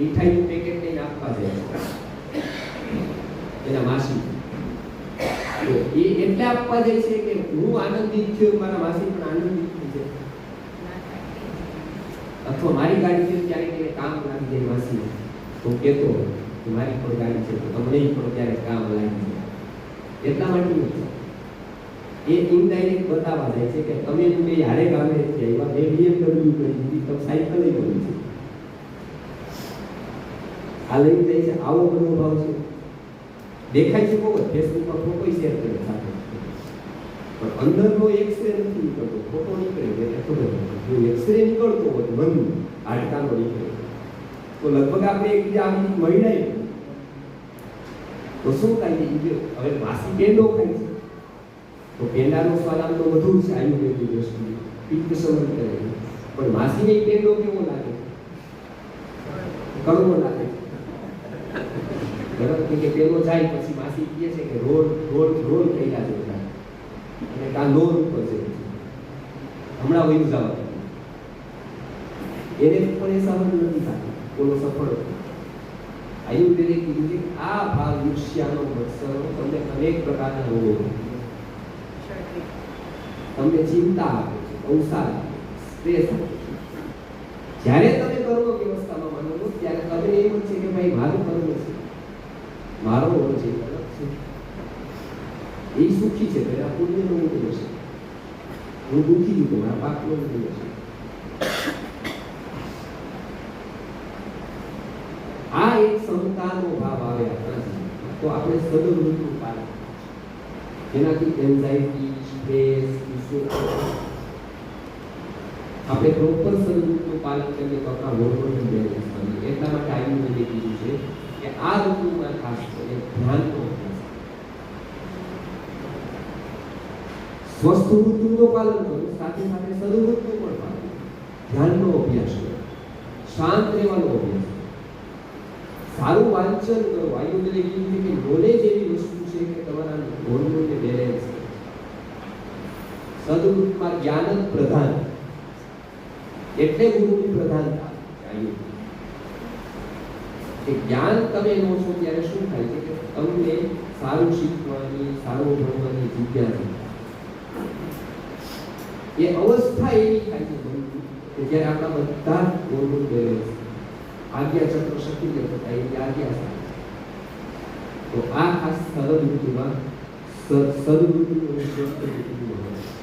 મીઠાઈનું packet લઈને આપવા જાય એના માસી. એ એટલે આપવા જાય છે કે હું આનંદિત થયો, મારા માસી પણ આનંદિત થઈ છે અથવા મારી ગાડી છે ક્યારેક કામ લાગી જાય માસી તો કહેતો મારી પણ ગાડી છે તમને પણ ત્યારે કામ લાગી જાય. એટલા માટે એ ઇનડાયરેક્ટ બતાવવા જાય છે કે તમે બે હારે ગામે છે એવા બે BMW કરી દીધી, તમે સાયકલ કરી છે આ લઈ જાય છે. આવો મનોભાવ છે દેખાય છે બહુ ફેસબુકમાં ફોટો શેર કરે સાથે પણ અંદરનો એક્સરે નથી નીકળતો, ફોટો નીકળે એટલે ખબર જો એક્સરે નીકળતો હોય મન હાડકાનો નીકળે તો લગભગ આપણે એકબીજા આવી મળીને તો શું થાય છે ઈ જો હવે માસી પેંડો ખાય છે. તો પેંડાનો સ્વાદ આમ તો વધુ છે આયુર્વેદની દ્રષ્ટિએ. પિત્ત સમન કરે છે પણ માસીને ઈ પેંડો કેવો લાગે? કડવો લાગે બરાબર કે પેલો જાય પછી માસી કહે છે કે રોડ રોડ રોડ થયેલા છે અને કા ઉપર છે. હમણાં વયું જવા એને પણ એ સહન નથી થતું. બોલો સફળ આયુર્વેદે કીધું કે આ ભાગ વૃક્ષિયાનો મત્સરો તમને અનેક પ્રકારના રોગો તમને ચિંતા આપે છે અવસાદ સ્ટ્રેસ જ્યારે તમે કર્મ વ્યવસ્થામાં માનો ત્યારે તમને એવું છે કે ભાઈ મારું કર્મ છે. મારો ઓળો છે એ સુખી છે એના પુણ્યનો ઉદય છે હું દુઃખી છું મારા પાપનો ઉદય છે આ એક સમતાનો ભાવ આવે આપણા તો આપણે સદવૃત્તિનું પાલન જેનાથી એન્ઝાઇટી આપણે પ્રોપર સદવૃત્તિનું પાલન કરીએ તો આપણા હોર્મોનલ બેલેન્સ બને. એટલા માટે આયુર્વેદે કીધું છે કે આ ઋતુમાં ખાસ કરીને ધ્યાનનો અભ્યાસ સ્વસ્થ ઋતુનું પાલન કરો, સાથે સાથે સદવૃત્તિનું પણ પાલન ધ્યાનનો અભ્યાસ કરો. શાંત રહેવાનો અભ્યાસ સારું વાંચન કરો. આયુર્વેદિક કીધું કે નોલેજ એવી વસ્તુ છે કે તમારા હોર્મોનને બેલેન્સ સદવૃત્તમાં જ્ઞાન પ્રધાન. એટલે ગુરુની પ્રધાનતા. આયુર્વેદ કે જ્ઞાન તમે લો છો ત્યારે શું થાય છે કે તમને સારું શીખવાની, સારું ભણવાની જિજ્ઞાસા એ અવસ્થા એવી થાય છે કે જ્યારે આપણા બધા હોર્મોન બેલેન્સ આજ્ઞા ચક્ર સક્રિય થતા એવી આજ્ઞા થાય તો આ ખાસ સરળ ઋતુમાં સદ અને સ્વસ્થ ઋતુનું મહત્વ